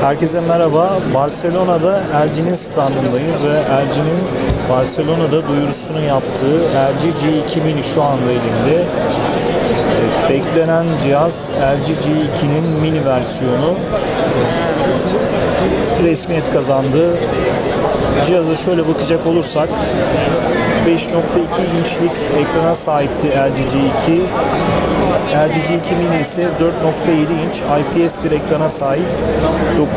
Herkese merhaba. Barcelona'da LG'nin standındayız ve LG'nin Barcelona'da duyurusunu yaptığı LG G2 Mini şu anda elimde. Beklenen cihaz LG G2'nin mini versiyonu resmiyet kazandı. Cihaza şöyle bakacak olursak 5.2 inçlik ekrana sahipti LG G2. LG G2 Mini ise 4.7 inç IPS bir ekrana sahip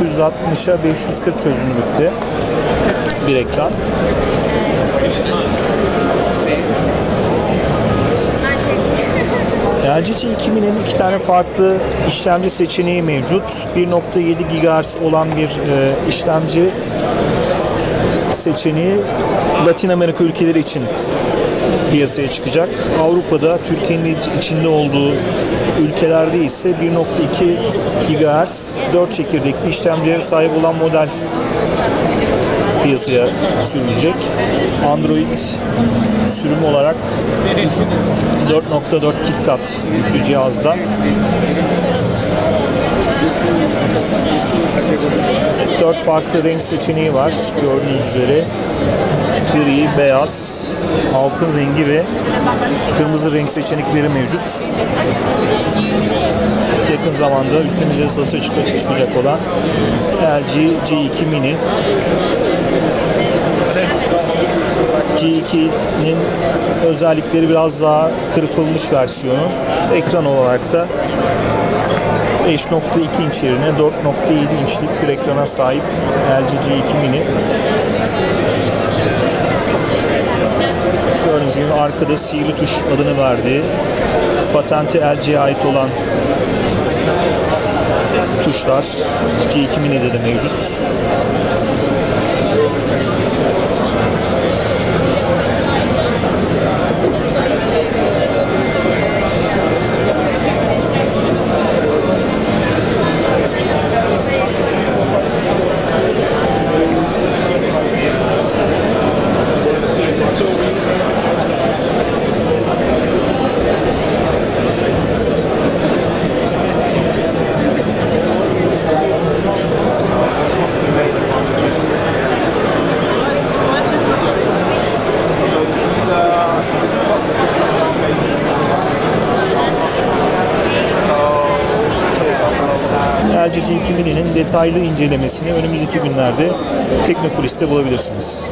960'a 540 çözünürlükte bir ekran. LG G2 Mini'nin iki tane farklı işlemci seçeneği mevcut. 1.7 GHz olan bir e, işlemci seçeneği Latin Amerika ülkeleri için piyasaya çıkacak. Avrupa'da Türkiye'nin içinde olduğu ülkelerde ise 1.2 GHz 4 çekirdekli işlemciye sahip olan model piyasaya sürülecek. Android sürüm olarak 4.4 KitKat yüklü cihazda. Dört farklı renk seçeneği var gördüğünüz üzere. Gri, beyaz, altın rengi ve kırmızı renk seçenekleri mevcut. Yakın zamanda ülkemize satışa çık- çıkacak olan LG G2 Mini G2'nin özellikleri biraz daha kırpılmış versiyonu. Ekran olarak da 5.2 inç yerine 4.7 inçlik bir ekrana sahip LG G2 Mini. Gibi arkada sihirli tuş adını verdiği patenti LG'ye ait olan tuşlar G2 Mini'de de mevcut. G2 Mini'nin detaylı incelemesini önümüzdeki günlerde Teknopolis'te bulabilirsiniz.